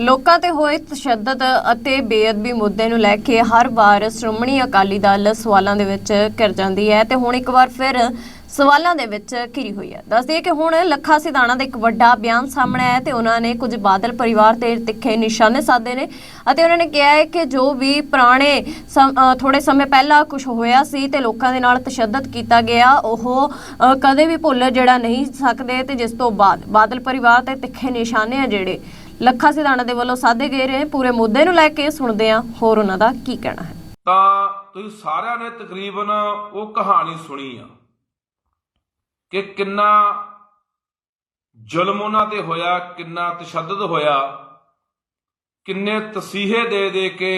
ਲੋਕਾਂ ਤੇ ਹੋਏ ਤਸ਼ੱਦਦ ਅਤੇ ਬੇਅਦਬੀ ਮੁੱਦੇ ਨੂੰ ਲੈ ਕੇ ਹਰ ਵਾਰ ਸ਼੍ਰੋਮਣੀ ਅਕਾਲੀ ਦਲ ਸਵਾਲਾਂ ਦੇ ਵਿੱਚ ਘਿਰ ਜਾਂਦੀ ਹੈ ਤੇ ਹੁਣ ਇੱਕ ਵਾਰ ਫਿਰ ਸਵਾਲਾਂ ਦੇ ਵਿੱਚ ਘਿਰੀ ਹੋਈ ਹੈ। ਦੱਸਦੀ ਕਿ ਹੁਣ ਲੱਖਾ ਸਿਧਾਣਾ ਦਾ ਇੱਕ ਵੱਡਾ ਬਿਆਨ ਸਾਹਮਣੇ ਆਇਆ ਤੇ ਉਹਨਾਂ ਨੇ ਕੁਝ ਬਾਦਲ ਪਰਿਵਾਰ ਤੇ ਤਿੱਖੇ ਨਿਸ਼ਾਨੇ ਸਾਧੇ ਨੇ ਅਤੇ ਉਹਨਾਂ ਨੇ ਕਿਹਾ ਹੈ ਕਿ ਜੋ ਵੀ ਪੁਰਾਣੇ ਸਮ- ਅ, ਥੋੜੇ ਸਮੇਂ ਪਹਿਲਾਂ ਕੁਝ ਹੋਇਆ ਸੀ ਤੇ ਲੋਕਾਂ ਦੇ ਨਾਲ ਤਸ਼ੱਦਦ ਕੀਤਾ ਗਿਆ ਉਹ ਕਦੇ ਵੀ ਭੁੱਲ ਜਿਹੜਾ ਨਹੀਂ ਸਕਦੇ ਤੇ ਜਿਸ ਤੋਂ ਬਾਅਦ ਬਾਦਲ ਪਰਿਵਾਰ ਤੇ ਤਿੱਖੇ ਨਿਸ਼ਾਨੇ ਆ ਜਿਹੜੇ ਲੱਖਾ ਸਿਧਾਣਾ ਦੇ ਵੱਲੋਂ ਸਾਧੇ ਗਏ ਨੇ ਪੂਰੇ ਮੁੱਦੇ ਨੂੰ ਲੈ ਕੇ ਸੁਣਦੇ ਆ ਹੋਰ ਉਹਨਾਂ ਦਾ ਕੀ ਕਹਿਣਾ ਹੈ। ਤਾਂ ਤੁਸੀਂ ਸਾਰਿਆਂ ਨੇ ਤਕਰੀਬਨ ਉਹ ਕਹਾਣੀ ਸੁਣੀ ਆ ਕਿ ਕਿੰਨਾ ਜ਼ੁਲਮ ਉਹਨਾਂ ਤੇ ਹੋਇਆ, ਕਿੰਨਾ ਤਸ਼ੱਦਦ ਹੋਇਆ, ਕਿੰਨੇ ਤਸੀਹੇ ਦੇ ਦੇ ਕੇ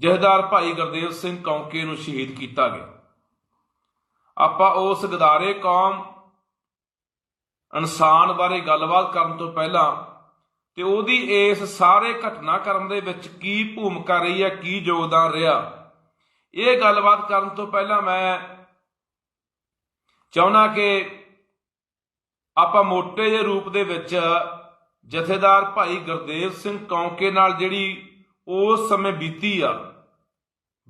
ਜਹਦਾਰ ਭਾਈ ਗੁਰਦੇਵ ਸਿੰਘ ਕੌਂਕੇ ਨੂੰ ਸ਼ਹੀਦ ਕੀਤਾ ਗਿਆ। ਆਪਾਂ ਉਸ ਗਦਾਰੇ ਕੌਮ ਇਨਸਾਨ ਬਾਰੇ ਗੱਲਬਾਤ ਕਰਨ ਤੋਂ ਪਹਿਲਾਂ ਤੇ ਉਹਦੀ ਇਸ ਸਾਰੇ ਘਟਨਾਕ੍ਰਮ ਦੇ ਵਿੱਚ ਕੀ ਭੂਮਿਕਾ ਰਹੀ ਹੈ, ਕੀ ਯੋਗਦਾਨ ਰਿਹਾ, ਇਹ ਗੱਲਬਾਤ ਕਰਨ ਤੋਂ ਪਹਿਲਾਂ ਮੈਂ ਚਾਹੁੰਦਾ ਕਿ ਆਪਾਂ ਮੋਟੇ ਜਿਹੇ ਰੂਪ ਦੇ ਵਿੱਚ ਜਥੇਦਾਰ ਭਾਈ ਗੁਰਦੇਵ ਸਿੰਘ ਕੌਂਕੇ ਨਾਲ ਜਿਹੜੀ ਉਸ ਸਮੇਂ ਬੀਤੀ ਆ,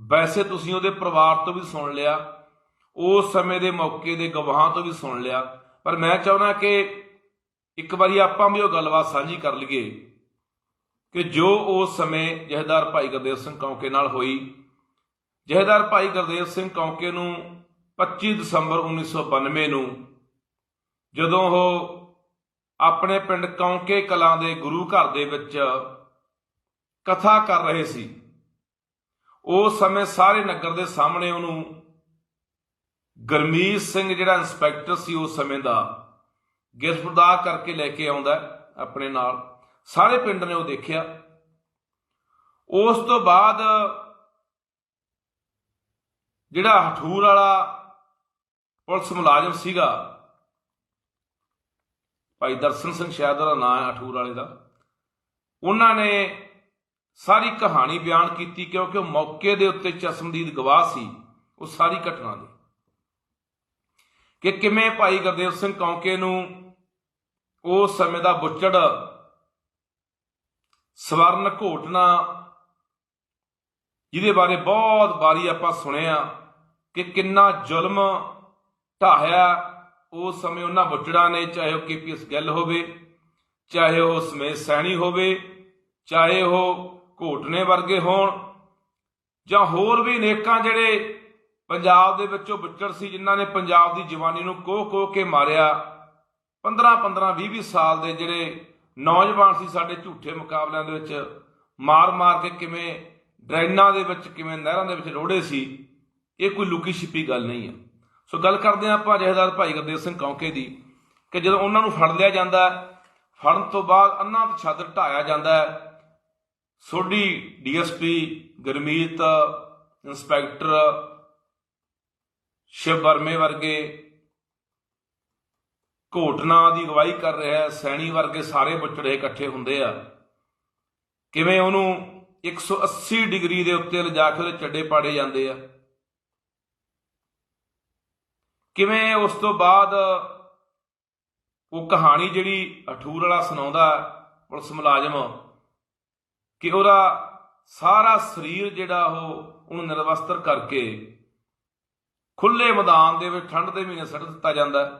ਵੈਸੇ ਤੁਸੀਂ ਉਹਦੇ ਪਰਿਵਾਰ ਤੋਂ ਵੀ ਸੁਣ ਲਿਆ, ਉਸ ਸਮੇਂ ਦੇ ਮੌਕੇ ਦੇ ਗਵਾਹਾਂ ਤੋਂ ਵੀ ਸੁਣ ਲਿਆ ਪਰ ਮੈਂ ਚਾਹੁੰਦਾ ਕਿ ਇੱਕ ਵਾਰੀ ਆਪਾਂ ਵੀ ਉਹ ਗੱਲਬਾਤ ਸਾਂਝੀ ਕਰ ਲਈਏ ਕਿ ਜੋ ਉਸ ਸਮੇਂ ਜਹਦਾਰ ਭਾਈ ਗੁਰਦੇਵ ਸਿੰਘ ਕੌਂਕੇ ਨਾਲ ਹੋਈ, ਜਹਦਾਰ ਭਾਈ ਗੁਰਦੇਵ ਸਿੰਘ ਕੌਂਕੇ ਨੂੰ 25 ਦਸੰਬਰ 1992 ਨੂੰ ਜਦੋਂ ਉਹ ਆਪਣੇ ਪਿੰਡ ਕੌਂਕੇ ਕਲਾਂ ਦੇ ਗੁਰੂ ਘਰ ਦੇ ਵਿੱਚ ਕਥਾ ਕਰ ਰਹੇ ਸੀ, ਉਸ ਸਮੇਂ ਸਾਰੇ ਨਗਰ ਦੇ ਸਾਹਮਣੇ ਉਹਨੂੰ ਗਰਮੀਤ ਸਿੰਘ ਜਿਹੜਾ ਇੰਸਪੈਕਟਰ ਸੀ ਉਸ ਸਮੇਂ ਦਾ ਗ੍ਰਿਫਤਾਰ ਕਰਕੇ ਲੈ ਕੇ ਆਉਂਦਾ ਆਪਣੇ ਨਾਲ। ਸਾਰੇ ਪਿੰਡ ਨੇ ਉਹ ਦੇਖਿਆ। ਉਸ ਤੋਂ ਬਾਅਦ ਜਿਹੜਾ ਹਠੂਰ ਵਾਲਾ ਪੁਲਿਸ ਮੁਲਾਜ਼ਮ ਸੀਗਾ, ਭਾਈ ਦਰਸ਼ਨ ਸਿੰਘ ਸ਼ਾਇਦ ਉਹਦਾ ਨਾਮ ਹੈ ਹਠੂਰ ਵਾਲੇ ਦਾ, ਉਹਨਾਂ ਨੇ ਸਾਰੀ ਕਹਾਣੀ ਬਿਆਨ ਕੀਤੀ ਕਿਉਂਕਿ ਉਹ ਮੌਕੇ ਦੇ ਉੱਤੇ ਚਸ਼ਮਦੀਦ ਗਵਾਹ ਸੀ। ਉਹ ਸਾਰੀ ਘਟਨਾ ਦੀ ਕਿ ਕਿਵੇਂ ਭਾਈ ਗੁਰਦੇਵ ਸਿੰਘ ਕੌਂਕੇ ਨੂੰ ਉਸ ਸਮੇਂ ਦਾ ਬੁੱਚੜ, ਸਵਰਨ ਘੋਟਨਾ ਜਿਹਦੇ ਬਾਰੇ ਬਹੁਤ ਵਾਰੀ ਆਪਾਂ ਸੁਣਿਆ ਕਿ ਕਿੰਨਾ ਜ਼ੁਲਮ ਢਾਹਿਆ ਉਸ ਸਮੇਂ ਉਹਨਾਂ ਬੁੱਚੜਾਂ ਨੇ, ਚਾਹੇ ਉਹ ਕੇਪੀਐਸ ਗਿੱਲ ਹੋਵੇ, ਚਾਹੇ ਉਹ ਸਮੇਤ ਸੈਣੀ ਹੋਵੇ, ਚਾਹੇ ਉਹ ਘੋਟਨੇ ਵਰਗੇ ਹੋਣ, ਜਾਂ ਹੋਰ ਵੀ ਨੇਕਾਂ ਜਿਹੜੇ ਪੰਜਾਬ ਦੇ ਵਿੱਚੋਂ ਬੁੱਚੜ ਸੀ ਜਿਨ੍ਹਾਂ ਨੇ ਪੰਜਾਬ ਦੀ ਜਵਾਨੀ ਨੂੰ ਕੋਹ ਕੋਹ ਕੇ ਮਾਰਿਆ। 15 15 20 20 ਸਾਲ ਦੇ ਜਿਹੜੇ ਨੌਜਵਾਨ ਸੀ ਸਾਡੇ ਝੂਠੇ ਮੁਕਾਬਲਿਆਂ ਦੇ ਵਿੱਚ ਮਾਰ ਮਾਰ ਕੇ ਕਿਵੇਂ ਡਰੇਨਾਂ ਦੇ ਵਿੱਚ, ਕਿਵੇਂ ਨਹਿਰਾਂ ਦੇ ਵਿੱਚ ਰੋੜੇ ਸੀ, ਇਹ ਕੋਈ ਲੁਕੀ ਛਿਪੀ ਗੱਲ ਨਹੀਂ ਹੈ। ਸੋ ਗੱਲ ਕਰਦੇ ਹਾਂ ਆਪਾਂ ਜਹਦਾਰ ਭਾਈ ਗੁਰਦੇਵ ਸਿੰਘ ਕੌਂਕੇ ਦੀ ਕਿ ਜਦੋਂ ਉਹਨਾਂ ਨੂੰ ਫੜ ਲਿਆ ਜਾਂਦਾ ਫੜਨ ਤੋਂ ਬਾਅਦ ਅੰਨਾ ਛਾਦਰ ਢਾਇਆ ਜਾਂਦਾ ਹੈ। ਸੋਢੀ ਡੀਐਸਪੀ ਗਰਮੀਤ, ਇੰਸਪੈਕਟਰ ਸ਼ਿਵ ਵਰਮੇ ਵਰਗੇ ਘੋਟਨਾ ਦੀ ਅਗਵਾਈ ਕਰ ਰਿਹਾ ਹੈ, ਸੈਣੀ ਵਰਗੇ ਸਾਰੇ ਬੁੱਚੜੇ ਇਕੱਠੇ ਹੁੰਦੇ ਆ। ਕਿਵੇਂ ਉਹਨੂੰ 180 ਡਿਗਰੀ ਦੇ ਉੱਤੇ ਲਿਜਾ ਕੇ ਉਹਦੇ ਚੱਡੇ ਪਾੜੇ ਜਾਂਦੇ ਆ। ਕਿਵੇਂ ਉਸ ਤੋਂ ਬਾਅਦ ਉਹ ਕਹਾਣੀ ਜਿਹੜੀ ਅਠੂਰ ਵਾਲਾ ਸੁਣਾਉਂਦਾ ਪੁਲਿਸ ਮੁਲਾਜ਼ਮ ਕਿ ਉਹਦਾ ਸਾਰਾ ਸਰੀਰ ਜਿਹੜਾ ਉਹ ਉਹਨੂੰ ਨਿਰਵਸਤਰ ਕਰਕੇ ਖੁੱਲੇ ਮੈਦਾਨ ਦੇ ਵਿੱਚ ਠੰਡ ਦੇ ਮਹੀਨੇ ਸੱਟ ਦਿੱਤਾ ਜਾਂਦਾ ਹੈ।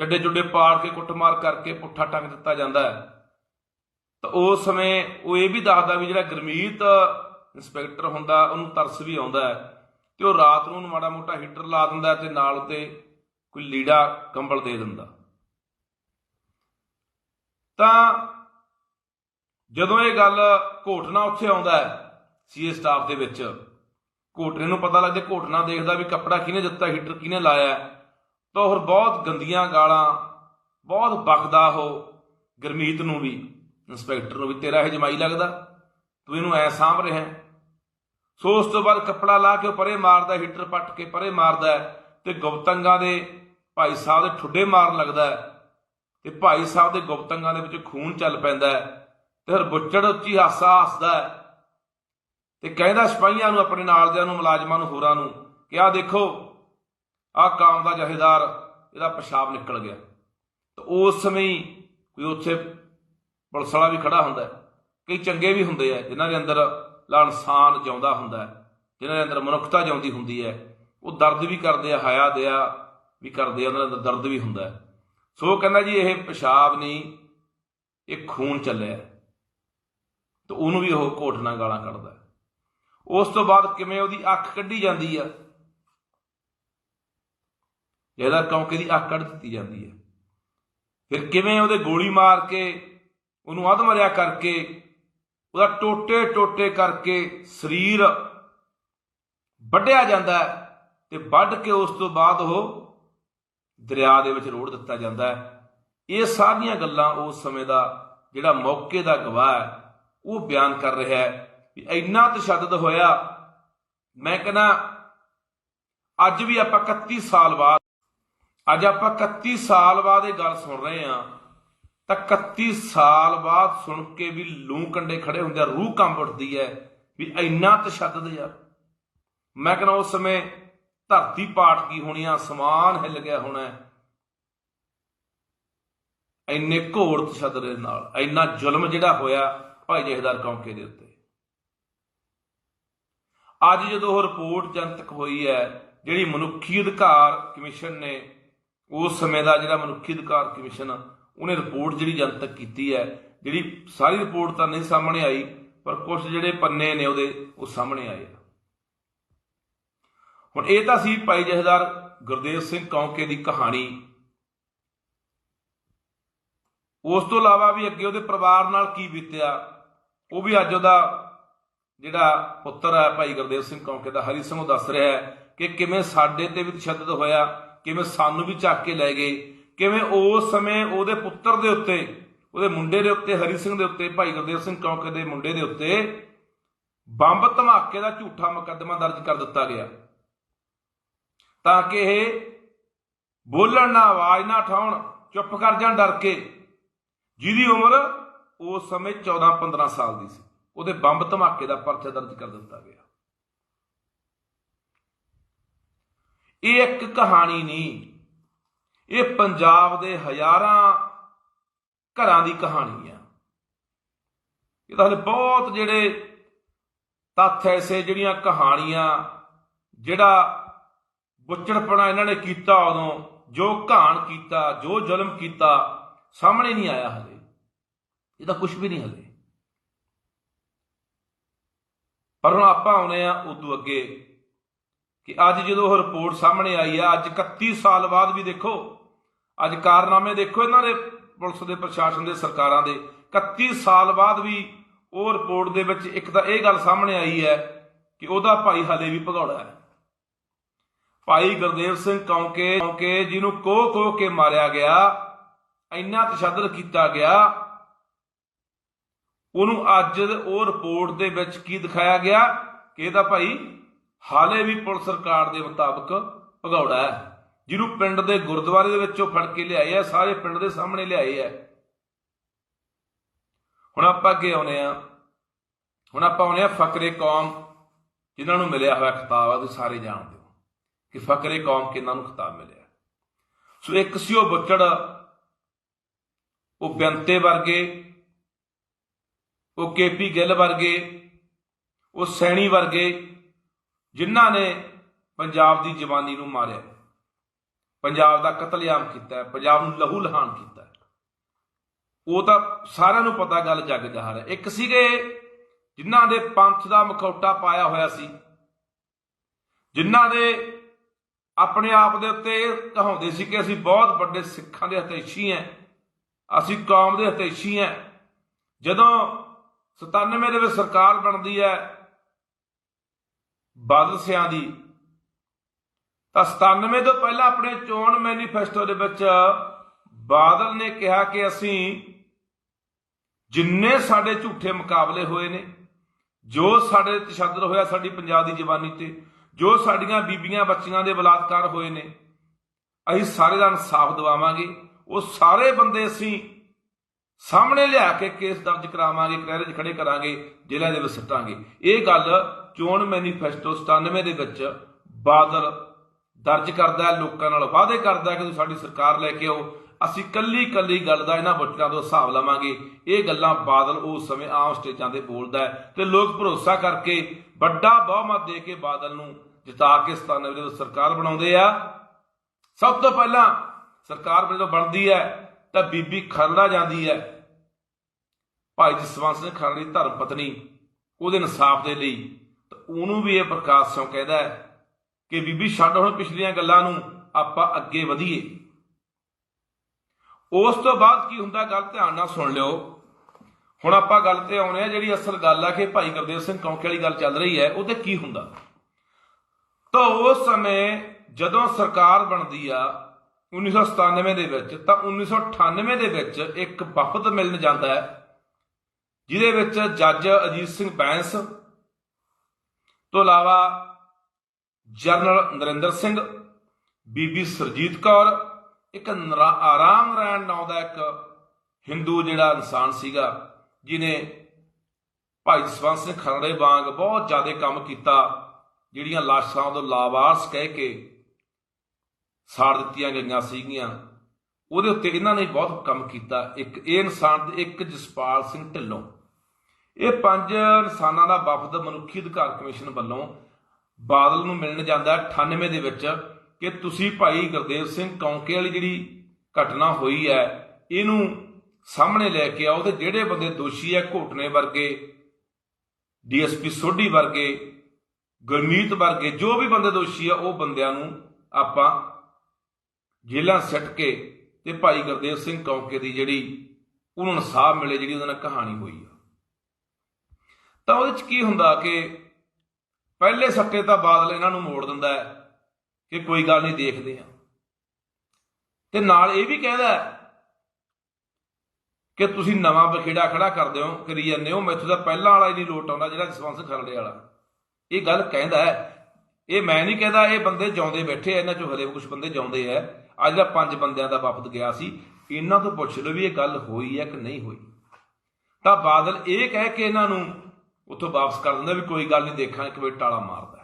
ਚੱਡੇ ਚੁੱਡੇ ਪਾੜ ਕੇ, ਕੁੱਟਮਾਰ ਕਰਕੇ, ਪੁੱਠਾ ਟੰਗ ਦਿੱਤਾ ਜਾਂਦਾ ਹੈ। ਤਾਂ ਉਸ ਸਮੇਂ ਉਹ ਇਹ ਵੀ ਦੱਸਦਾ ਵੀ ਜਿਹੜਾ ਗਰਮੀਤ ਇੰਸਪੈਕਟਰ ਹੁੰਦਾ, ਉਹਨੂੰ ਤਰਸ ਵੀ ਆਉਂਦਾ ਹੈ ਤੇ ਉਹ ਰਾਤ ਨੂੰ ਮਾੜਾ ਮੋਟਾ ਹੀਟਰ ਲਾ ਦਿੰਦਾ ਤੇ ਨਾਲ ਉਤੇ ਕੋਈ ਲੀੜਾ ਕੰਬਲ ਦੇ ਦਿੰਦਾ। ਤਾਂ ਜਦੋਂ ਇਹ ਗੱਲ ਘੋਟਣਾ ਉੱਥੇ ਆਉਂਦਾ ਹੈ, ਸੀਏ ਸਟਾਫ ਦੇ ਵਿੱਚ ਘੋਟਣੇ ਨੂੰ ਪਤਾ ਲੱਗਦਾ ਘੋਟਣਾ ਦੇਖਦਾ ਵੀ ਕੱਪੜਾ ਕਿਹਨੇ ਦਿੱਤਾ, ਹੀਟਰ ਕਿਹਨੇ ਲਾਇਆ ਤਾਂ ਹੋਰ ਬਹੁਤ ਗੰਦੀਆਂ ਗਾਲਾਂ, ਬਹੁਤ ਬਖਦਾ ਉਹ ਗਰਮੀਤ ਨੂੰ ਵੀ। ਇੰਸਪੈਕਟਰ ਨੂੰ ਵੀ, ਤੇਰਾ ਇਹ ਜਮਾਈ ਲੱਗਦਾ? ਤੂੰ ਇਹਨੂੰ ਐ ਸਾਂਭ ਰਿਹਾ ਸੋ ਉਸ ਤੋਂ ਬਾਅਦ ਕੱਪੜਾ ਲਾ ਕੇ ਉਹ ਪਰੇ ਮਾਰਦਾ, ਹੀਟਰ ਪੱਟ ਕੇ ਪਰੇ ਮਾਰਦਾ ਹੈ ਤੇ ਗੁਪਤੰਗਾਂ ਦੇ ਭਾਈ ਸਾਹਿਬ ਦੇ ਠੁੱਡੇ ਮਾਰਨ ਲੱਗਦਾ ਹੈ। ਤੇ ਭਾਈ ਸਾਹਿਬ ਦੇ ਗੁਪਤੰਗਾਂ ਦੇ ਵਿੱਚ ਖੂਨ ਚੱਲ ਪੈਂਦਾ ਹੈ ਤੇ ਫਿਰ ਉੱਚੀ ਹਾਸਾ ਹੱਸਦਾ ਤੇ ਕਹਿੰਦਾ ਸਿਪਾਹੀਆਂ ਨੂੰ, ਆਪਣੇ ਨਾਲ ਦਿਆਂ ਨੂੰ, ਮੁਲਾਜ਼ਮਾਂ ਨੂੰ, ਹੋਰਾਂ ਨੂੰ ਕਿ ਆਹ ਦੇਖੋ, ਆਹ ਕਾਮ ਦਾ ਜਹੇਦਾਰ, ਇਹਦਾ ਪਿਸ਼ਾਬ ਨਿਕਲ ਗਿਆ। ਤਾਂ ਉਸ ਸਮੇਂ ਹੀ ਕੋਈ ਉੱਥੇ ਪੁਲਿਸ ਵਾਲਾ ਵੀ ਖੜਾ ਹੁੰਦਾ ਕਈ ਚੰਗੇ ਵੀ ਹੁੰਦੇ ਆ, ਜਿਨ੍ਹਾਂ ਦੇ ਅੰਦਰ ਲਾਇਨਸਾਨ ਜਿਉਂਦਾ ਹੁੰਦਾ ਹੈ, ਜਿਨ੍ਹਾਂ ਦੇ ਅੰਦਰ ਮਨੁੱਖਤਾ ਜਿਉਂਦੀ ਹੁੰਦੀ ਹੈ, ਉਹ ਦਰਦ ਵੀ ਕਰਦੇ ਆ, ਹਾਇਆ ਦਿਆ ਵੀ ਕਰਦੇ ਆ, ਉਹਨਾਂ ਦਾ ਦਰਦ ਵੀ ਹੁੰਦਾ ਸੋ ਉਹ ਕਹਿੰਦਾ ਜੀ, ਇਹ ਪਿਸ਼ਾਬ ਨਹੀਂ, ਇਹ ਖੂਨ ਚੱਲਿਆ ਹੈ। ਤੇ ਉਹਨੂੰ ਵੀ ਉਹ ਘੋਟ ਨਾਲ ਗਾਲਾਂ ਕੱਢਦਾ ਉਸ ਤੋਂ ਬਾਅਦ ਕਿਵੇਂ ਉਹਦੀ ਅੱਖ ਕੱਢੀ ਜਾਂਦੀ ਆ? ਜਿਹਦਾ ਕੌਂਕੇ ਦੀ ਅੱਖ ਕੱਢ ਦਿੱਤੀ ਜਾਂਦੀ ਹੈ ਫਿਰ ਕਿਵੇਂ ਉਹਦੇ ਗੋਲੀ ਮਾਰ ਕੇ, ਉਹਨੂੰ ਅਧ ਮਰਿਆ ਕਰਕੇ, ਉਹਦਾ ਟੋਟੇ ਟੋਟੇ ਕਰਕੇ ਸਰੀਰ ਵੱਢਿਆ ਜਾਂਦਾ ਹੈ ਤੇ ਵੱਢ ਕੇ ਉਸ ਤੋਂ ਬਾਅਦ ਉਹ ਦਰਿਆ ਦੇ ਵਿੱਚ ਰੋੜ ਦਿੱਤਾ ਜਾਂਦਾ ਹੈ। ਇਹ ਸਾਰੀਆਂ ਗੱਲਾਂ ਉਸ ਸਮੇਂ ਦਾ ਜਿਹੜਾ ਮੌਕੇ ਦਾ ਗਵਾਹ ਹੈ, ਉਹ ਬਿਆਨ ਕਰ ਰਿਹਾ ਹੈ। ਵੀ ਇੰਨਾ ਤਸ਼ੱਦਦ ਹੋਇਆ। ਮੈਂ ਕਹਿੰਦਾ, ਅੱਜ ਵੀ ਆਪਾਂ 31 ਸਾਲ ਬਾਅਦ, ਅੱਜ ਆਪਾਂ 31 ਸਾਲ ਬਾਅਦ ਇਹ ਗੱਲ ਸੁਣ ਰਹੇ ਹਾਂ। ਤਾਂ 31 ਸਾਲ ਬਾਅਦ ਸੁਣ ਕੇ ਵੀ ਲੂ ਕੰਡੇ ਖੜੇ ਹੁੰਦੇ ਆ, ਰੂਹ ਕੰਬ ਉੱਠਦੀ ਹੈ ਵੀ ਇੰਨਾ ਤਸ਼ੱਦਦ ਯਾਰ ਮੈਂ ਕਹਿੰਦਾ, ਉਸ ਸਮੇਂ ਧਰਤੀ ਪਾਟ ਕੀ ਹੋਣੀ ਆ, ਸਮਾਨ ਹਿੱਲ ਗਿਆ ਹੋਣਾ। ਇੰਨੇ ਘੋਰ ਤਸ਼ੱਦਦ ਦੇ ਨਾਲ, ਇੰਨਾ ਜ਼ੁਲਮ ਜਿਹੜਾ ਹੋਇਆ, ਭਾਈ ਜਹਦਾਰ ਕੌਂਕੇ ਦੇ ਉੱਤੇ। ਅੱਜ ਜਦੋਂ ਉਹ ਰਿਪੋਰਟ ਜਨਤਕ ਹੋਈ ਹੈ, ਜਿਹੜੀ ਮਨੁੱਖੀ ਅਧਿਕਾਰ ਕਮਿਸ਼ਨ ਨੇ, ਉਸ ਸਮੇਂ ਦਾ ਜਿਹੜਾ ਮਨੁੱਖੀ ਅਧਿਕਾਰ ਕਮਿਸ਼ਨ ਉਹਨੇ ਰਿਪੋਰਟ ਜਿਹੜੀ ਜਨਤਕ ਕੀਤੀ ਹੈ, ਜਿਹੜੀ ਸਾਰੀ ਰਿਪੋਰਟ ਤਾਂ ਨਹੀਂ ਸਾਹਮਣੇ ਆਈ, ਪਰ ਕੁਝ ਜਿਹੜੇ ਪੰਨੇ ਨੇ ਉਹਦੇ, ਉਹ ਸਾਹਮਣੇ ਆਏ ਹੁਣ ਇਹ ਤਾਂ ਸੀ ਭਾਈ ਜਹਦਾਰ ਗੁਰਦੇਵ ਸਿੰਘ ਕੌਂਕੇ ਦੀ ਕਹਾਣੀ। ਉਸ ਤੋਂ ਇਲਾਵਾ ਵੀ ਅੱਗੇ ਉਹਦੇ ਪਰਿਵਾਰ ਨਾਲ ਕੀ ਬੀਤਿਆ, ਉਹ ਵੀ ਅੱਜ ਉਹਦਾ ਜਿਹੜਾ ਪੁੱਤਰ ਹੈ ਭਾਈ ਗੁਰਦੇਵ ਸਿੰਘ ਕੌਂਕੇ ਦਾ, ਹਰੀ ਸਿੰਘ ਉਹ ਦੱਸ ਰਿਹਾ ਹੈ ਕਿ ਕਿਵੇਂ ਸਾਡੇ ਤੇ ਵੀ ਤਸ਼ੱਦਦ ਹੋਇਆ, ਕਿਵੇਂ ਸਾਨੂੰ ਵੀ ਚੱਕ ਕੇ ਲੈ ਗਏ, ਕਿਵੇਂ ਉਸ ਸਮੇਂ ਉਹਦੇ ਪੁੱਤਰ ਦੇ ਉੱਤੇ, ਉਹਦੇ ਮੁੰਡੇ ਦੇ ਉੱਤੇ, ਹਰੀ ਸਿੰਘ ਦੇ ਉੱਤੇ, ਭਾਈ ਗੁਰਦੇਵ ਸਿੰਘ ਕੌਂਕੇ ਦੇ ਮੁੰਡੇ ਦੇ ਉੱਤੇ ਬੰਬ ਧਮਾਕੇ ਦਾ ਝੂਠਾ ਮੁਕੱਦਮਾ ਦਰਜ ਕਰ ਦਿੱਤਾ ਗਿਆ। ਤਾਂ ਕਿ ਇਹ ਬੋਲਣ ਨਾ ਆਵਾਜ਼ ਨਾ ਉਠਾਉਣ, ਚੁੱਪ ਕਰ ਜਾਣ, ਡਰ ਕੇ, ਜਿਹਦੀ ਉਮਰ ਉਸ ਸਮੇਂ 14 15 ਸਾਲ ਦੀ ਸੀ। ਉਹਦੇ ਬੰਬ ਧਮਾਕੇ ਦਾ ਪਰਚਾ ਦਰਜ ਕਰ ਦਿੱਤਾ ਗਿਆ। ਇਹ ਇੱਕ ਕਹਾਣੀ ਨਹੀਂ, ਇਹ ਪੰਜਾਬ ਦੇ ਹਜ਼ਾਰਾਂ ਘਰਾਂ ਦੀ ਕਹਾਣੀ ਆ। ਇਹ ਤਾਂ ਹਲੇ ਬਹੁਤ ਜਿਹੜੇ ਤੱਥ ਐਸੇ ਜਿਹੜੀਆਂ ਕਹਾਣੀਆਂ, ਜਿਹੜਾ ਬੁੱਚੜਪਣਾ ਇਹਨਾਂ ਨੇ ਕੀਤਾ ਉਦੋਂ, ਜੋ ਘਾਣ ਕੀਤਾ, ਜੋ ਜ਼ੁਲਮ ਕੀਤਾ, ਸਾਹਮਣੇ ਨਹੀਂ ਆਇਆ ਹਲੇ। ਇਹ ਤਾਂ ਕੁਝ ਵੀ ਨਹੀਂ ਹਲੇ। ਪਰ ਹੁਣ ਆਪਾਂ ਆਉਨੇ ਆ ਉਦੋਂ ਅੱਗੇ ਕਿ ਅੱਜ ਜਦੋਂ ਉਹ ਰਿਪੋਰਟ ਸਾਹਮਣੇ ਆਈ ਆ, ਅੱਜ 31 ਸਾਲ ਬਾਅਦ ਵੀ ਦੇਖੋ, ਅੱਜ ਕਾਰਨਾਮੇ ਦੇਖੋ ਇਹਨਾਂ ਦੇ, ਪੁਲਿਸ ਦੇ, ਪ੍ਰਸ਼ਾਸਨ ਦੇ, ਸਰਕਾਰਾਂ ਦੇ। 31 ਸਾਲ ਬਾਅਦ ਵੀ ਉਹ ਰਿਪੋਰਟ ਦੇ ਵਿੱਚ ਇੱਕ ਤਾਂ ਇਹ ਗੱਲ ਸਾਹਮਣੇ ਆਈ ਹੈ ਕਿ ਉਹਦਾ ਭਾਈ ਹਲੇ ਵੀ ਭਗੌੜਾ ਹੈ। ਭਾਈ ਗੁਰਦੇਵ ਸਿੰਘ ਕੌਂਕੇ ਜਿਹਨੂੰ ਕੋਹ ਕੋਹ ਕੇ ਮਾਰਿਆ ਗਿਆ, ਇੰਨਾ ਤਸ਼ੱਦਦ ਕੀਤਾ ਗਿਆ ਉਹਨੂੰ ਅੱਜ ਉਹ ਰਿਪੋਰਟ ਦੇ ਵਿੱਚ ਕੀ ਦਿਖਾਇਆ ਗਿਆ ਕਿ ਇਹਦਾ ਭਾਈ ਹਾਲੇ ਵੀ ਪੁਲਿਸ ਸਰਕਾਰ ਦੇ ਮੁਤਾਬਕ ਭਗੌੜਾ ਹੈ। ਜਿਹਨੂੰ ਪਿੰਡ ਦੇ ਗੁਰਦੁਆਰੇ ਦੇ ਵਿੱਚੋਂ ਫੜ ਕੇ ਲਿਆਏ ਆ, ਸਾਰੇ ਪਿੰਡ ਦੇ ਸਾਹਮਣੇ ਲਿਆਏ ਆ। ਹੁਣ ਆਪਾਂ ਅੱਗੇ ਆਉਨੇ ਆ ਹੁਣ ਆਪਾਂ ਆਉਨੇ ਆ ਫਕਰੇ ਕੌਮ, ਜਿਨ੍ਹਾਂ ਨੂੰ ਮਿਲਿਆ ਹੋਇਆ ਖਿਤਾਬ ਆ, ਤੁਸੀਂ ਸਾਰੇ ਜਾਣਦੇ ਹੋ ਕਿ ਫਕਰੇ ਕੌਮ ਕਿਹਨਾਂ ਨੂੰ ਖਿਤਾਬ ਮਿਲਿਆ। ਸੋ ਇੱਕ ਸੀ ਉਹ ਬੁੱਚੜ, ਉਹ ਬੈਂਤੇ ਵਰਗੇ ਉਹ ਕੇਪੀ ਗਿੱਲ ਵਰਗੇ, ਉਹ ਸੈਣੀ ਵਰਗੇ, ਜਿਨ੍ਹਾਂ ਨੇ ਪੰਜਾਬ ਦੀ ਜਵਾਨੀ ਨੂੰ ਮਾਰਿਆ। ਪੰਜਾਬ ਦਾ ਕਤਲੇਆਮ ਕੀਤਾ ਪੰਜਾਬ ਨੂੰ ਲਹੂ ਲਹਾਨ ਕੀਤਾ ਉਹ ਤਾਂ ਸਾਰਿਆਂ ਨੂੰ ਪਤਾ ਗੱਲ ਜੱਗ ਜਾਹਰ ਹੈ। ਇੱਕ ਸੀਗੇ ਜਿਨ੍ਹਾਂ ਦੇ ਪੰਥ ਦਾ ਮਖੌਟਾ ਪਾਇਆ ਹੋਇਆ ਸੀ, ਜਿਨ੍ਹਾਂ ਦੇ ਆਪਣੇ ਆਪ ਦੇ ਉੱਤੇ ਇਹ ਕਹਾਉਂਦੇ ਸੀ ਕਿ ਅਸੀਂ ਬਹੁਤ ਵੱਡੇ ਸਿੱਖਾਂ ਦੇ ਹਤੈਸ਼ੀ ਹਾਂ, ਅਸੀਂ ਕੌਮ ਦੇ ਹਤੈਸ਼ੀ ਹਾਂ। ਜਦੋਂ 97 ਦੇ ਵਿੱਚ ਸਰਕਾਰ ਬਣਦੀ ਹੈ ਬਾਦਲ ਸਿਆਂ ਦੀ। ਤਾਂ 97 ਤੋਂ ਪਹਿਲਾਂ ਆਪਣੇ ਚੋਣ ਮੈਨੀਫੈਸਟੋ ਦੇ ਵਿੱਚ ਬਾਦਲ ਨੇ ਕਿਹਾ ਕਿ ਅਸੀਂ ਜਿੰਨੇ ਸਾਡੇ ਝੂਠੇ ਮੁਕਾਬਲੇ ਹੋਏ ਨੇ, ਜੋ ਸਾਡੇ ਤੇ ਤਸ਼ੱਦਦ ਹੋਇਆ ਸਾਡੀ ਪੰਜਾਬ ਦੀ ਜਵਾਨੀ ਤੇ, ਜੋ ਸਾਡੀਆਂ ਬੀਬੀਆਂ ਬੱਚੀਆਂ ਦੇ ਬਲਾਤਕਾਰ ਹੋਏ ਨੇ, ਅਸੀਂ ਸਾਰੇ ਦਾ ਇਨਸਾਫ ਦਿਵਾਵਾਂਗੇ। ਉਹ ਸਾਰੇ ਬੰਦੇ ਅਸੀਂ ਸਾਹਮਣੇ ਲਿਆ ਕੇ ਕੇਸ ਦਰਜ ਕਰਾਵਾਂਗੇ ਕਚਹਿਰੀ 'ਚ ਖੜੇ ਕਰਾਂਗੇ, ਜੇਲ੍ਹਾਂ ਦੇ ਵਿੱਚ ਸੱਟਾਂਗੇ। ਇਹ ਗੱਲ ਚੋਣ ਮੈਨੀਫੈਸਟੋ 97 ਦੇ ਵਿੱਚ ਬਾਦਲ ਦਰਜ ਕਰਦਾ ਹੈ, ਲੋਕਾਂ ਨਾਲ ਵਾਅਦੇ ਕਰਦਾ ਹੈ ਕਿ ਤੁਸੀਂ ਸਾਡੀ ਸਰਕਾਰ ਲੈ ਕੇ ਆਓ। ਅਸੀਂ ਕੱਲੀ ਕੱਲੀ ਗੱਲ ਦਾ ਇਹਨਾਂ ਵੋਟਰਾਂ ਤੋਂ ਹਿਸਾਬ ਲਵਾਂਗੇ। ਇਹ ਗੱਲਾਂ ਬਾਦਲ ਉਸ ਸਮੇਂ ਆਮ ਸਟੇਜਾਂ ਤੇ ਬੋਲਦਾ ਹੈ ਤੇ ਲੋਕ ਭਰੋਸਾ ਕਰਕੇ ਵੱਡਾ ਬਹੁਮਤ ਦੇ ਕੇ ਬਾਦਲ ਨੂੰ ਜਿਤਾ ਕੇ 97 ਦੇ ਸਰਕਾਰ ਬਣਾਉਂਦੇ ਆ। ਸਭ ਤੋਂ ਪਹਿਲਾਂ ਸਰਕਾਰ ਜਦੋਂ ਬਣਦੀ ਹੈ। ਤਾਂ ਬੀਬੀ ਖਰੜਾ ਜਾਂਦੀ ਹੈ। ਭਾਈ ਜਸਵੰਤ ਸਿੰਘ ਖਰੜ ਦੀ ਧਰਮ ਪਤਨੀ, ਉਹਦੇ ਇਨਸਾਫ ਦੇ ਲਈ ਤਾਂ ਉਹਨੂੰ ਵੀ ਇਹ ਪ੍ਰਕਾਸ਼ ਸਿੰਘ ਕਹਿੰਦਾ ਹੈ ਕਿ ਬੀਬੀ ਛੱਡ ਹੁਣ ਪਿਛਲੀਆਂ ਗੱਲਾਂ ਨੂੰ, ਆਪਾਂ ਅੱਗੇ ਵਧੀਏ। ਉਸ ਤੋਂ ਬਾਅਦ ਕੀ ਹੁੰਦਾ ਗੱਲ ਧਿਆਨ ਨਾਲ ਸੁਣ ਲਿਓ। ਹੁਣ ਆਪਾਂ ਗੱਲ ਤੇ ਆਉਣੇ ਆ ਜਿਹੜੀ ਅਸਲ ਗੱਲ ਆ ਕਿ ਭਾਈ ਗੁਰਦੇਵ ਸਿੰਘ ਕੌਂਕੇ ਵਾਲੀ ਗੱਲ ਚੱਲ ਰਹੀ ਹੈ ਉਹਤੇ ਕੀ ਹੁੰਦਾ? ਤਾਂ ਉਸ ਸਮੇਂ ਜਦੋਂ ਸਰਕਾਰ ਬਣਦੀ ਆ 1997 ਦੇ ਵਿੱਚ, ਤਾਂ 1998 ਦੇ ਵਿੱਚ ਇੱਕ ਵਫਦ ਮਿਲਣ ਜਾਂਦਾ ਹੈ, ਜਿਹਦੇ ਵਿੱਚ ਜੱਜ ਅਜੀਤ ਸਿੰਘ ਬੈਂਸ ਤੋਂ ਇਲਾਵਾ ਜਨਰਲ ਨਰਿੰਦਰ ਸਿੰਘ, ਬੀਬੀ ਸਰਜੀਤ ਕੌਰ, ਇੱਕ ਨਰਾ- ਆਰਾਮ ਰੈਣ ਨਾਂ ਦਾ ਇੱਕ ਹਿੰਦੂ ਜਿਹੜਾ ਇਨਸਾਨ ਸੀਗਾ ਜਿਨੇ ਭਾਈ ਜਸਵੰਤ ਸਿੰਘ ਖਰੜੇ ਵਾਂਗ ਬਹੁਤ ਜ਼ਿਆਦਾ ਕੰਮ ਕੀਤਾ, ਜਿਹੜੀਆਂ ਲਾਸ਼ਾਂ ਤੋਂ ਲਾਵਾਰਸ ਕਹਿ ਕੇ ਸਾੜ ਦਿੱਤੀਆਂ ਗਈਆਂ ਸੀਗੀਆਂ। ਉਹਦੇ ਉੱਤੇ ਇਹਨਾਂ ਨੇ ਬਹੁਤ ਕੰਮ ਕੀਤਾ। ਇੱਕ ਇਹ ਇਨਸਾਨ ਤੇ ਇੱਕ ਜਸਪਾਲ ਸਿੰਘ ਢਿੱਲੋਂ। ਇਹ ਪੰਜ ਇਨਸਾਨਾਂ ਦਾ ਵਫਦ ਮਨੁੱਖੀ ਅਧਿਕਾਰ ਕਮਿਸ਼ਨ ਵੱਲੋਂ ਬਾਦਲ ਨੂੰ ਮਿਲਣ ਜਾਂਦਾ ਹੈ 98 ਦੇ ਵਿੱਚ ਕਿ ਤੁਸੀਂ ਭਾਈ ਗੁਰਦੇਵ ਸਿੰਘ ਕੌਂਕੇ ਵਾਲੀ ਜਿਹੜੀ ਘਟਨਾ ਹੋਈ ਹੈ, ਇਹਨੂੰ ਸਾਹਮਣੇ ਲੈ ਕੇ ਆਓ ਤੇ ਜਿਹੜੇ ਬੰਦੇ ਦੋਸ਼ੀ ਹੈ ਘੋਟਨੇ ਵਰਗੇ, ਡੀਐਸਪੀ ਸੋਢੀ ਵਰਗੇ, ਗੁਰਮੀਤ ਵਰਗੇ, ਜੋ ਵੀ ਬੰਦੇ ਦੋਸ਼ੀ ਆ, ਉਹ ਬੰਦਿਆਂ ਨੂੰ ਆਪਾਂ ਜੇਲਾਂ ਸੱਟ ਕੇ ਤੇ ਭਾਈ ਗੁਰਦੇਵ ਸਿੰਘ ਕੌਂਕੇ ਦੀ ਜਿਹੜੀ ਉਹਨੂੰ ਇਨਸਾਫ ਮਿਲੇ ਜਿਹੜੀ ਉਹਦੇ ਨਾਲ ਕਹਾਣੀ ਹੋਈ ਆ। ਤਾਂ ਉਹਦੇ ਚ ਕੀ ਹੁੰਦਾ ਕਿ ਪਹਿਲੇ ਸੱਟੇ ਤਾਂ ਬਾਦਲ ਇਹਨਾਂ ਨੂੰ ਮੋੜ ਦਿੰਦਾ ਹੈ ਕਿ ਕੋਈ ਗੱਲ ਨਹੀਂ ਦੇਖਦੇ ਆ। ਤੇ ਨਾਲ ਇਹ ਵੀ ਕਹਿੰਦਾ ਕਿ ਤੁਸੀਂ ਨਵਾਂ ਬਖੇੜਾ ਖੜਾ ਕਰਦੇ ਹੋ, ਕਰੀ ਜਾਂਦੇ ਹੋ, ਮੈਥੋਂ ਦਾ ਪਹਿਲਾਂ ਵਾਲਾ ਹੀ ਨਹੀਂ ਲੋਟ ਆਉਂਦਾ ਜਿਹੜਾ ਜਸਵੰਤ ਖਰੜੇ ਵਾਲਾ। ਇਹ ਗੱਲ ਕਹਿੰਦਾ ਹੈ। ਇਹ ਮੈਂ ਨਹੀਂ ਕਹਿੰਦਾ ਇਹ ਬੰਦੇ ਜਾਉਂਦੇ ਬੈਠੇ ਆ, ਇਹਨਾਂ ਚੋਂ ਹਲੇ ਕੁਝ ਬੰਦੇ ਜਿਉਂਦੇ ਆ। ਅੱਜ ਦਾ ਪੰਜ ਬੰਦਿਆਂ ਦਾ ਵਫਦ ਗਿਆ ਸੀ। ਇਹਨਾਂ ਤੋਂ ਪੁੱਛ ਲਓ ਵੀ ਇਹ ਗੱਲ ਹੋਈ ਹੈ ਕਿ ਨਹੀਂ ਹੋਈ। ਤਾਂ ਬਾਦਲ ਇਹ ਕਹਿ ਕੇ ਇਹਨਾਂ ਨੂੰ ਉੱਥੋਂ ਵਾਪਸ ਕਰ ਦਿੰਦਾ ਵੀ ਕੋਈ ਗੱਲ ਨਹੀਂ ਦੇਖਾਂਗੇ ਇੱਕ ਕੋਈ ਟਾਲਾ ਮਾਰਦਾ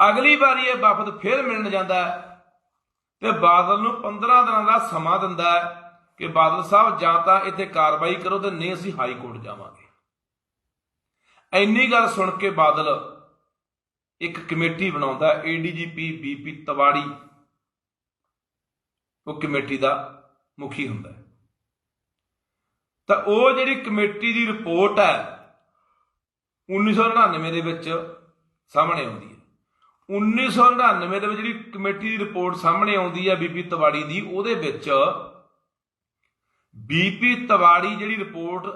ਅਗਲੀ ਵਾਰੀ ਇਹ ਵਫਦ ਫਿਰ ਮਿਲਣ ਜਾਂਦਾ ਤੇ ਬਾਦਲ ਨੂੰ 15 ਦਿਨਾਂ ਦਾ ਸਮਾਂ ਦਿੰਦਾ ਕਿ ਬਾਦਲ ਸਾਹਿਬ, ਜਾਂ ਤਾਂ ਇੱਥੇ ਕਾਰਵਾਈ ਕਰੋ ਤੇ ਨਹੀਂ ਅਸੀਂ ਹਾਈ ਕੋਰਟ ਜਾਵਾਂਗੇ। ਇੰਨੀ ਗੱਲ ਸੁਣ ਕੇ ਬਾਦਲ ਇੱਕ ਕਮੇਟੀ ਬਣਾਉਂਦਾ ਏਡੀਜੀਪੀ ਬੀਪੀ ਤਵਾੜੀ। ਉਹ ਕਮੇਟੀ ਦਾ ਮੁਖੀ ਹੁੰਦਾ ਹੈ। ਤਾਂ ਉਹ ਜਿਹੜੀ ਕਮੇਟੀ ਦੀ ਰਿਪੋਰਟ ਹੈ 1999 ਦੇ ਵਿੱਚ ਸਾਹਮਣੇ ਆਉਂਦੀ ਹੈ। 1999 ਦੇ ਵਿੱਚ ਜਿਹੜੀ ਕਮੇਟੀ ਦੀ ਰਿਪੋਰਟ ਸਾਹਮਣੇ ਆਉਂਦੀ ਹੈ ਬੀਪੀ ਤਵਾੜੀ ਦੀ, ਉਹਦੇ ਵਿੱਚ ਬੀਪੀ ਤਵਾੜੀ ਜਿਹੜੀ ਰਿਪੋਰਟ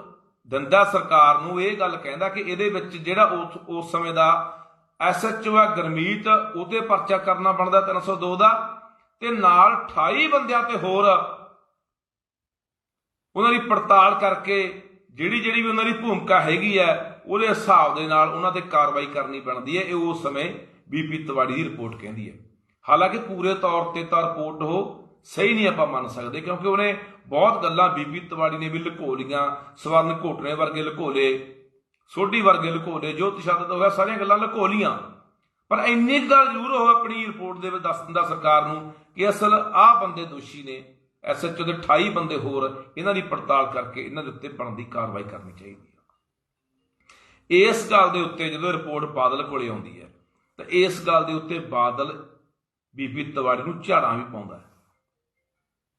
ਦਿੰਦਾ ਸਰਕਾਰ ਨੂੰ, ਇਹ ਗੱਲ ਕਹਿੰਦਾ ਕਿ ਇਹਦੇ ਵਿੱਚ ਜਿਹੜਾ ਉਸ ਉਸ ਸਮੇਂ ਦਾ ਐਸਐਚਓ ਹੈ ਗਰਮੀਤ ਉਹਦੇ ਪਰਚਾ ਕਰਨਾ ਬਣਦਾ 302 ਦਾ। ਤੇ ਨਾਲ 28 ਬੰਦਿਆਂ ਤੇ ਹੋਰ ਉਹਨਾਂ ਦੀ ਪੜਤਾਲ ਕਰਕੇ ਜਿਹੜੀ ਜਿਹੜੀ ਵੀ ਉਹਨਾਂ ਦੀ ਭੂਮਿਕਾ ਹੈਗੀ ਹੈ, ਉਹਦੇ ਹਿਸਾਬ ਦੇ ਨਾਲ ਉਹਨਾਂ ਤੇ ਕਾਰਵਾਈ ਕਰਨੀ ਬਣਦੀ ਹੈ। ਇਹ ਉਸ ਸਮੇਂ ਬੀਪੀ ਤਿਵਾੜੀ ਦੀ ਰਿਪੋਰਟ ਕਹਿੰਦੀ ਹੈ। ਹਾਲਾਂਕਿ ਪੂਰੇ ਤੌਰ ਤੇ ਤਾਂ ਰਿਪੋਰਟ ਉਹ ਸਹੀ ਨਹੀਂ ਆਪਾਂ ਮੰਨ ਸਕਦੇ, ਕਿਉਂਕਿ ਉਹਨੇ ਬਹੁਤ ਗੱਲਾਂ ਬੀਬੀ ਤਿਵਾੜੀ ਨੇ ਵੀ ਲੁਕੋ ਲੀਆਂ ਸਵਰਨ ਘੋਟਣੇ ਵਰਗੇ ਲੁਕੋ ਲਏ, ਸੋਢੀ ਵਰਗੇ ਲੁਕੋ ਲਏ ਜੋ ਤਸ਼ੱਦਦ ਹੋਇਆ ਸਾਰੀਆਂ ਗੱਲਾਂ ਲੁਕੋ ਲੀਆਂ ਪਰ ਇੰਨੀ ਕੁ ਗੱਲ ਜ਼ਰੂਰ ਉਹ ਆਪਣੀ ਰਿਪੋਰਟ ਦੇ ਵਿੱਚ ਦੱਸ ਦਿੰਦਾ ਸਰਕਾਰ ਨੂੰ ਕਿ ਅਸਲ ਆਹ ਬੰਦੇ ਦੋਸ਼ੀ ਨੇ ਐਸਐਚਓ ਦੇ 28 ਬੰਦੇ ਹੋਰ ਇਹਨਾਂ ਦੀ ਪੜਤਾਲ ਕਰਕੇ ਇਹਨਾਂ ਦੇ ਉੱਤੇ ਬਣਦੀ ਕਾਰਵਾਈ ਕਰਨੀ ਚਾਹੀਦੀ ਹੈ ਇਸ ਗੱਲ ਦੇ ਉੱਤੇ ਜਦੋਂ ਰਿਪੋਰਟ ਬਾਦਲ ਕੋਲੇ ਆਉਂਦੀ ਹੈ, ਤਾਂ ਇਸ ਗੱਲ ਦੇ ਉੱਤੇ ਬਾਦਲ ਬੀਬੀ ਤਵਾੜੀ ਨੂੰ ਝਾੜਾਂ ਵੀ ਪਾਉਂਦਾ ਹੈ।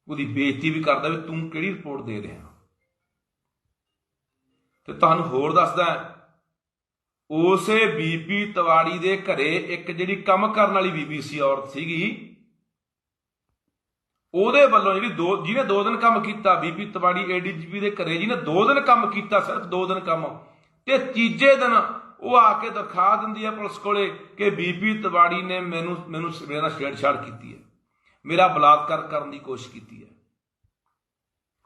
ਉਹਦੀ ਬੇਇੱਜ਼ਤੀ ਵੀ ਕਰਦਾ ਵੀ ਤੂੰ ਕਿਹੜੀ ਰਿਪੋਰਟ ਦੇ ਰਿਹਾ। ਤੇ ਤੁਹਾਨੂੰ ਹੋਰ ਦੱਸਦਾ ਉਸੇ ਬੀਬੀ ਤਵਾੜੀ ਦੇ ਘਰੇ ਇੱਕ ਜਿਹੜੀ ਕੰਮ ਕਰਨ ਵਾਲੀ ਬੀਬੀ ਸੀ, ਔਰਤ ਸੀਗੀ ਉਹਦੇ ਵੱਲੋਂ ਜਿਹੜੀ ਦੋ, ਜਿਹਨੇ ਦੋ ਦਿਨ ਕੰਮ ਕੀਤਾ ਬੀਬੀ ਤਵਾੜੀ ਏਡੀਜੀਪੀ ਦੇ ਘਰੇ, ਜਿਹਨੇ ਦੋ ਦਿਨ ਕੰਮ ਕੀਤਾ, ਸਿਰਫ ਦੋ ਦਿਨ ਕੰਮ, ਤੇ ਤੀਜੇ ਦਿਨ ਉਹ ਆ ਕੇ ਦਰਖਾਸਤ ਦਿੰਦੀ ਹੈ ਪੁਲਿਸ ਕੋਲੇ ਕਿ ਬੀਬੀ ਤਵਾੜੀ ਨੇ ਮੈਨੂੰ ਮੈਨੂੰ ਮੇਰੇ ਨਾਲ ਛੇੜਛਾੜ ਕੀਤੀ ਹੈ। ਮੇਰਾ ਬਲਾਤਕਾਰ ਕਰਨ ਦੀ ਕੋਸ਼ਿਸ਼ ਕੀਤੀ ਹੈ।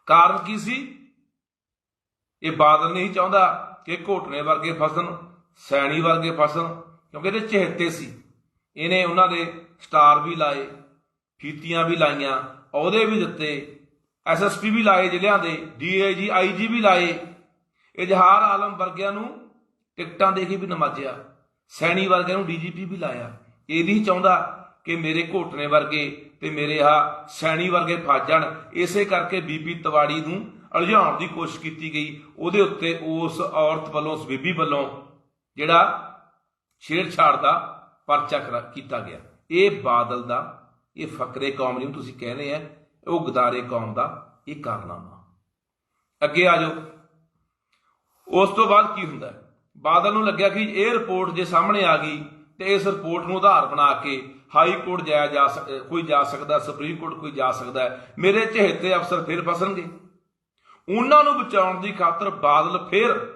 ਕਾਰਨ ਕੀ ਸੀ? ਇਹ ਬਾਦਲ ਨਹੀਂ ਚਾਹੁੰਦਾ ਕਿ ਘੋਟਣੇ ਵਰਗੇ ਫਸਣ, ਸੈਣੀ ਵਰਗੇ ਫਸਣ, ਕਿਉਂਕਿ ਇਹਦੇ ਚਹੇਤੇ ਸੀ। ਇਹਨੇ ਉਹਨਾਂ ਦੇ ਸਟਾਰ ਵੀ ਲਾਏ ਫੀਤੀਆਂ ਵੀ ਲਾਈਆਂ, ਅਹੁਦੇ ਵੀ ਦਿੱਤੇ ਐਸਐਸਪੀ ਵੀ ਲਾਏ ਜ਼ਿਲ੍ਹਿਆਂ ਦੇ ਡੀਏਜੀ ਆਈਜੀ ਵੀ ਲਾਏ। ਇਜ਼ਹਾਰ ਆਲਮ ਵਰਗਿਆਂ ਨੂੰ ਟਿਕਟਾਂ ਦੇ ਕੇ ਵੀ ਨਮਾਜ਼ਿਆ। ਸੈਣੀ ਵਰਗਿਆਂ ਨੂੰ ਡੀਜੀਪੀ ਵੀ ਲਾਇਆ। ਇਹ ਨਹੀਂ ਚਾਹੁੰਦਾ ਕਿ ਮੇਰੇ ਘੋਟਣੇ ਵਰਗੇ ਤੇ ਮੇਰੇ ਆ ਸੈਣੀ ਵਰਗੇ ਫਸ ਜਾਣ ਇਸੇ ਕਰਕੇ ਬੀਬੀ ਤਵਾੜੀ ਨੂੰ ਅਲਝਾਉਣ ਦੀ ਕੋਸ਼ਿਸ਼ ਕੀਤੀ ਗਈ। ਉਹਦੇ ਉੱਤੇ ਉਸ ਔਰਤ ਵੱਲੋਂ, ਉਸ ਬੀਬੀ ਵੱਲੋਂ ਜਿਹੜਾ ਛੇੜਛਾੜ ਦਾ ਪਰਚਾ ਕਰਾ- ਕੀਤਾ ਗਿਆ। ਇਹ ਬਾਦਲ ਦਾ ਇਹ ਫਕਰੇ ਕੌਮ ਜਿਹਨੂੰ ਤੁਸੀਂ ਕਹਿੰਦੇ ਆ, ਉਹ ਗਦਾਰੇ ਕੌਮ ਦਾ ਇਹ ਕਾਰਨਾਮਾ। ਅੱਗੇ ਆ ਜਾਓ। ਉਸ ਤੋਂ ਬਾਅਦ ਕੀ ਹੁੰਦਾ? ਬਾਦਲ ਨੂੰ ਲੱਗਿਆ ਕਿ ਇਹ ਰਿਪੋਰਟ ਜੇ ਸਾਹਮਣੇ ਆ ਗਈ ਤੇ ਇਸ ਰਿਪੋਰਟ ਨੂੰ ਆਧਾਰ ਬਣਾ ਕੇ ਹਾਈ ਕੋਰਟ ਜਾਇਆ ਜਾ ਸਕ- ਕੋਈ ਜਾ ਸਕਦਾ, ਸੁਪਰੀਮ ਕੋਰਟ ਕੋਈ ਜਾ ਸਕਦਾ ਮੇਰੇ ਚਹੇਤੇ ਅਫਸਰ ਫਿਰ ਫਸਣਗੇ। ਉਹਨਾਂ ਨੂੰ ਬਚਾਉਣ ਦੀ ਖਾਤਰ ਬਾਦਲ ਫਿਰ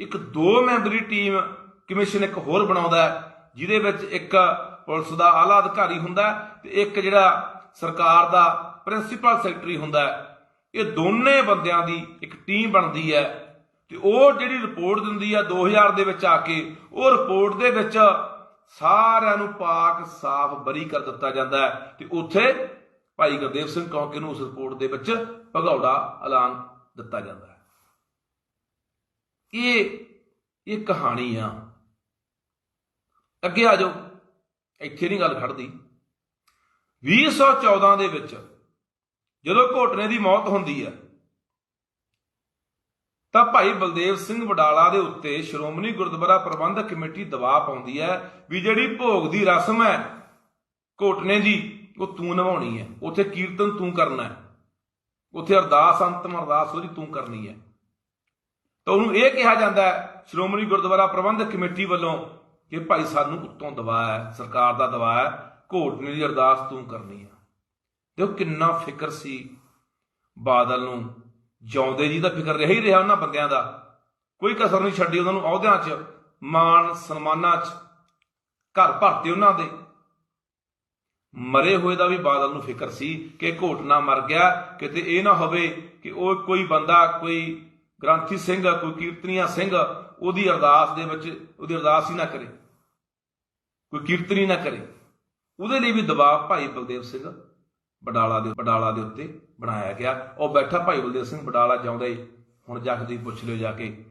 ਇੱਕ ਦੋ ਮੈਂਬਰੀ ਟੀਮ ਕਮਿਸ਼ਨ ਇੱਕ ਹੋਰ ਬਣਾਉਂਦਾ ਜਿਹਦੇ ਵਿੱਚ ਇੱਕ ਪੁਲਿਸ ਦਾ ਆਲਾ ਅਧਿਕਾਰੀ ਹੁੰਦਾ ਤੇ ਇੱਕ ਜਿਹੜਾ ਸਰਕਾਰ ਦਾ ਪ੍ਰਿੰਸੀਪਲ ਸੈਕਟਰੀ ਹੁੰਦਾ ਇਹ ਦੋਨੇ ਬੰਦਿਆਂ ਦੀ ਇੱਕ ਟੀਮ ਬਣਦੀ ਹੈ ਤੇ ਉਹ ਜਿਹੜੀ ਰਿਪੋਰਟ ਦਿੰਦੀ ਆ 2000 ਦੇ ਵਿੱਚ ਆ ਕੇ, ਉਹ ਰਿਪੋਰਟ ਦੇ ਵਿੱਚ ਸਾਰਿਆਂ ਨੂੰ ਪਾਕ ਸਾਫ਼ ਬਰੀ ਕਰ ਦਿੱਤਾ ਜਾਂਦਾ ਹੈ ਤੇ ਉੱਥੇ ਭਾਈ ਗੁਰਦੇਵ ਸਿੰਘ ਕੌਂਕੇ ਨੂੰ ਉਸ ਰਿਪੋਰਟ ਦੇ ਵਿੱਚ ਭਗੌੜਾ ਐਲਾਨ ਦਿੱਤਾ ਜਾਂਦਾ ਹੈ। ਇਹ ਇਹ ਕਹਾਣੀ ਆ। ਅੱਗੇ ਆ ਜਾਓ। ਇੱਥੇ ਨਹੀਂ ਗੱਲ ਖੜਦੀ। 2014 ਦੇ ਵਿੱਚ ਜਦੋਂ ਘੋਟਨੇ ਦੀ ਮੌਤ ਹੁੰਦੀ ਹੈ, ਤਾਂ ਭਾਈ ਬਲਦੇਵ ਸਿੰਘ ਵਡਾਲਾ ਦੇ ਉੱਤੇ ਸ਼੍ਰੋਮਣੀ ਗੁਰਦੁਆਰਾ ਪ੍ਰਬੰਧਕ ਕਮੇਟੀ ਦਬਾਅ ਪਾਉਂਦੀ ਹੈ ਵੀ ਜਿਹੜੀ ਭੋਗ ਦੀ ਰਸਮ ਹੈ, ਘੋਟਨੇ ਦੀ, ਉਹ ਤੂੰ ਨਿਭਾਉਣੀ ਹੈ। ਉੱਥੇ ਕੀਰਤਨ ਤੂੰ ਕਰਨਾ ਹੈ। ਉੱਥੇ ਅਰਦਾਸ, ਅੰਤਮ ਅਰਦਾਸ ਉਹਦੀ ਤੂੰ ਕਰਨੀ ਹੈ। ਤਾਂ ਉਹਨੂੰ ਇਹ ਕਿਹਾ ਜਾਂਦਾ ਹੈ, ਸ਼੍ਰੋਮਣੀ ਗੁਰਦੁਆਰਾ ਪ੍ਰਬੰਧਕ ਕਮੇਟੀ ਵੱਲੋਂ ਕਿ ਭਾਈ ਸਾਨੂੰ ਉੱਤੋਂ ਦਬਾਅ ਹੈ, ਸਰਕਾਰ ਦਾ ਦਬਾਅ ਹੈ ਘੋਟਨੇ ਦੀ ਅਰਦਾਸ ਤੂੰ ਕਰਨੀ ਹੈ ਦੇਖੋ ਕਿੰਨਾ ਫਿਕਰ ਸੀ ਬਾਦਲ ਨੂੰ। ਜਿਉਂਦੇ ਜੀ ਦਾ ਫਿਕਰ ਰਿਹਾ ਹੀ ਰਿਹਾ ਉਹਨਾਂ ਬੰਦਿਆਂ ਦਾ। ਕੋਈ ਕਸਰ ਨਹੀਂ ਛੱਡੀ ਉਹਨਾਂ ਨੂੰ ਅਹੁਦਿਆਂ 'ਚ, ਮਾਣ ਸਨਮਾਨਾਂ 'ਚ, ਘਰ ਭਰਤੇ ਉਹਨਾਂ ਦੇ। ਮਰੇ ਹੋਏ ਦਾ ਵੀ ਬਾਦਲ ਨੂੰ ਫਿਕਰ ਸੀ ਕਿ ਘੋਟਨਾ ਮਰ ਗਿਆ, ਕਿਤੇ ਇਹ ਨਾ ਹੋਵੇ ਕਿ ਉਹ ਕੋਈ ਬੰਦਾ, ਕੋਈ ਗ੍ਰੰਥੀ ਸਿੰਘ, ਕੋਈ ਕੀਰਤਨੀਆ ਸਿੰਘ, ਉਹਦੀ ਅਰਦਾਸ ਦੇ ਵਿੱਚ, ਉਹਦੀ ਅਰਦਾਸ ਹੀ ਨਾ ਕਰੇ। ਕੋਈ ਕੀਰਤਨੀ ਨਾ ਕਰੇ। ਉਹਦੇ ਲਈ ਵੀ ਦਬਾਅ ਭਾਈ ਬਲਦੇਵ ਸਿੰਘ ਬਡਾਲਾ ਦੇ ਬਡਾਲਾ ਦੇ ਉੱਤੇ ਬਣਾਇਆ ਗਿਆ। ਉਹ ਬੈਠਾ ਭਾਈ ਬਲਦੇਵ ਸਿੰਘ ਬਡਾਲਾ ਜਾਉਂਦਾ ਹੀ ਹੁਣ ਜਾ ਕੇ ਤੁਸੀਂ ਪੁੱਛ ਲਿਓ ਜਾ ਕੇ।